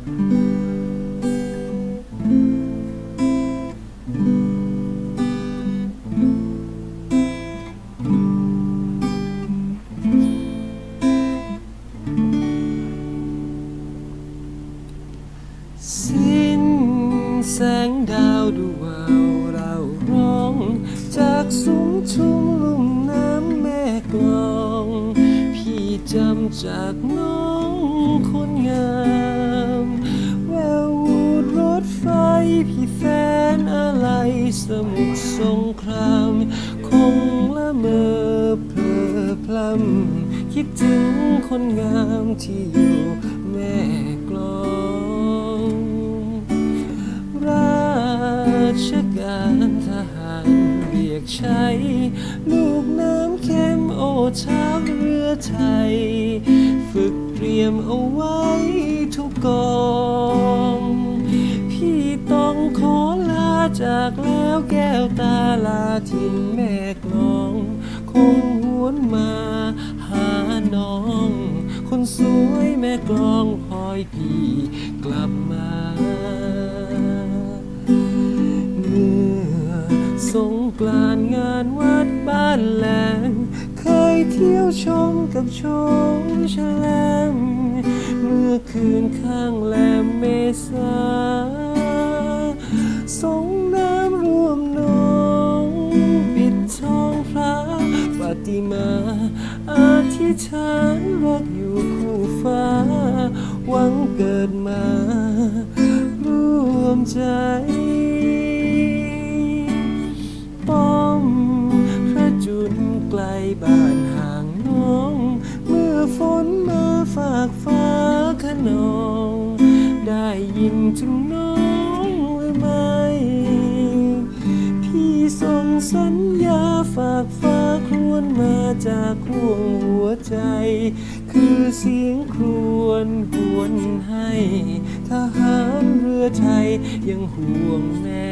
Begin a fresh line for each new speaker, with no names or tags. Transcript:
สิ้นแสงดาวดูวาวเราร้อง จากสูงทุ่งลุ่มน้ำแม่กลอง พี่จำจากน้อง คนงามแวววูดรถไฟพี่แฟนอะไรสมุทรสงคราม คงละเมอเพลอพลำคิดถึงคนงามที่อยู่แม่กลองราชการทหารเรียกใช้ ลูกน้ำเข้มโอชาม ไทยฝึกเตรียมเอาไว้ทุกกองพี่ต้องขอลาจากแล้วแก้วตาลาทินแม่กลอง คงหวนมาหาน้อง คนสวยแม่กลองคอยพี่กลับมาเมื่อสงกรานงานวัดบ้านแหลง ที่ยวชมกับชมแฉลมเมื่อคืนข้างแหลมเมษาสงน้ำรวมน้องปิดท้องพระปฏิมาอาธิษฐานรักอยู่คู่ฟ้า หวังเกิดมา ร่วมใจ บ้านห่างน้อง เมื่อฝนมาฝากฟ้าขนอง ได้ยินถึงน้องหรือไม่พี่ส่งสัญญาฝากฟ้าครวญมาจากห่วงหัวใจ คือเสียงครวญหวนให้ทหารเรือไทยยังห่วงแม่